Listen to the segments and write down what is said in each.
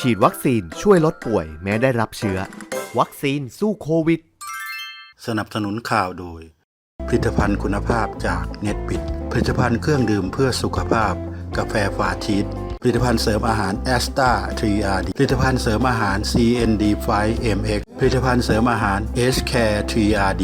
ฉีดวัคซีนช่วยลดป่วยแม้ได้รับเชื้อ วัคซีนสู้โควิด สนับสนุนข่าวโดย ผลิตภัณฑ์คุณภาพจากเน็ตบิด ผลิตภัณฑ์เครื่องดื่มเพื่อสุขภาพ กาแฟฟาชีสผลิตภัณฑ์เสริมอาหารแอสตาทรีอาผลิตภัณฑ์เสริมอาหาร CND 5 MX ผลิตภัณฑ์เสริมอาหาร H Care 3RD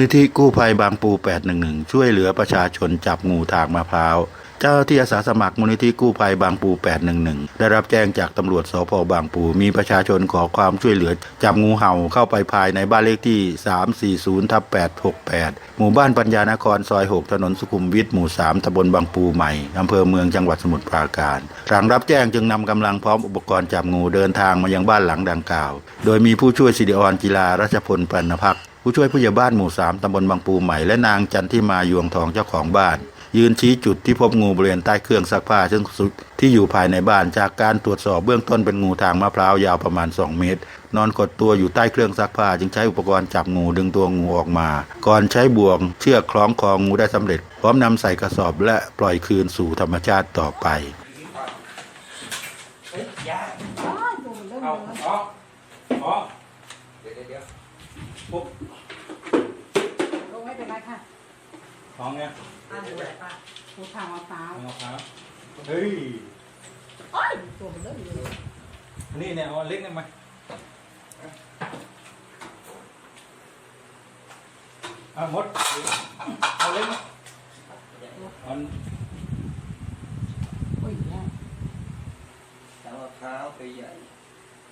นิธิกู้ภัยบางปู 811 ช่วยเหลือประชาชนจับงูทางมะพร้าว เจ้าที่อาสาสมัครมูลนิธิกู้ภัยบางปู 811 ได้รับแจ้งจากตำรวจสพบางปู มีประชาชนขอความช่วยเหลือ จับงูเห่าเข้าไปภายในบ้านเลขที่ 340ทับ868 หมู่บ้านปัญญานครซอย 6 ถนนสุขุมวิทหมู่ 3ตำบลบางปูใหม่อำเภอเมืองจังหวัดสมุทรปราการ หลังรับแจ้งจึงนำกำลังพร้อมอุปกรณ์จับงูเดินทางมายังบ้านหลังดังกล่าว โดยมีผู้ช่วยสิริออนกีฬารัชพลปรณพัก ผู้ช่วยผู้ใหญ่บ้านหมู่สามตำบลบางปูใหม่และนางจันทิมายวงทองเจ้าของบ้าน ยืนชี้จุดที่พบงูบริเวณใต้เครื่องซักผ้าซึ่งสุดที่อยู่ภายในบ้านจากการตรวจสอบเบื้องต้นเป็นงูทางมะพร้าวยาวประมาณ 2 เมตร นอนกดตัวอยู่ใต้เครื่องซักผ้า จึงใช้อุปกรณ์จับงูดึงตัวงูออกมา ก่อนใช้บ่วงเชือกคล้องคองูได้สำเร็จ พร้อมนำใส่กระสอบและปล่อยคืนสู่ธรรมชาติต่อไปเอาอ๋ออ๋อเดี๋ย วเดี๋ยวเดี๋ยวปุ๊บลงไม่เป็นไรค่ะท้องเนี่ยอ่าดูอะไรป้าหูทางมะพร้าวเอามะพร้าวเฮ้ยโอ้ยตัวมันเริ่มอยู่เลยอันนี่เนี่ยเอาอันเล็กเนี่ยมาเอาหมดเอาเล็กมาเอาโอ้ยเนี่ยทางมะพร้าวไปใหญ่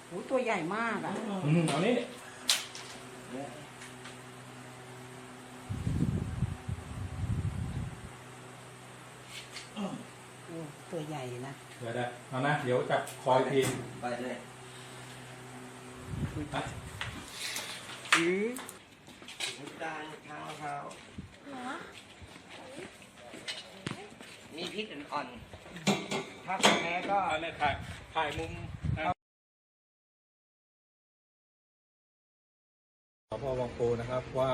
หูตัวใหญ่มากอะอืมเอานี่ โอ้ตัวใหญ่นะเดี๋ยวได้เอานะ เดี๋ยวจับคอยทีไปเลยนะอือน้ำตาลทางมะพร้าวมีพิษอ่อนๆถ้าแพ้ก็ เอาเนี่ยถ่ายถ่ายมุม สพวังปูนะครับว่า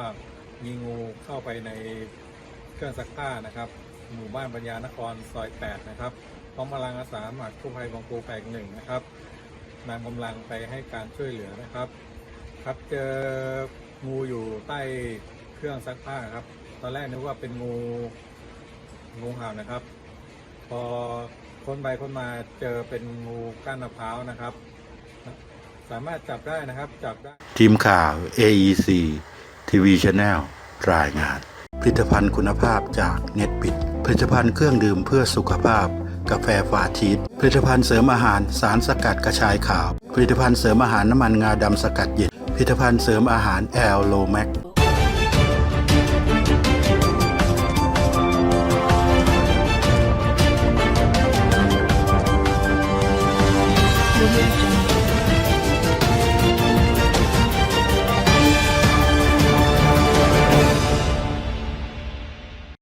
มีงูเข้าไปในเครื่องซักผ้านะครับ หมู่บ้านปัญญานครซอย 8 นะครับพร้อมพลังอาสาสมัครกู้ภัยบางปูแปลงหนึ่งนะครับนำกำลังไปให้การช่วยเหลือนะครับ ครับเจองูอยู่ใต้เครื่องซักผ้าครับ ตอนแรกนึกว่าเป็นงูงูเห่านะครับ พอค้นไปค้นมาเจอเป็นงูก้านมะพร้าวนะครับ สามารถจับได้นะครับจับได้ ทีมข่าว AEC TV Channel รายงาน ผลิตภัณฑ์คุณภาพจากเน็ตปิด ผลิตภัณฑ์เครื่องดื่มเพื่อสุขภาพ กาแฟฟาชีสผลิตภัณฑ์เสริมอาหารสารสกัดกระชายขาว ผลิตภัณฑ์เสริมอาหารน้ำมันงาดำสกัดเย็นผลิตภัณฑ์เสริมอาหารแอลโลแมก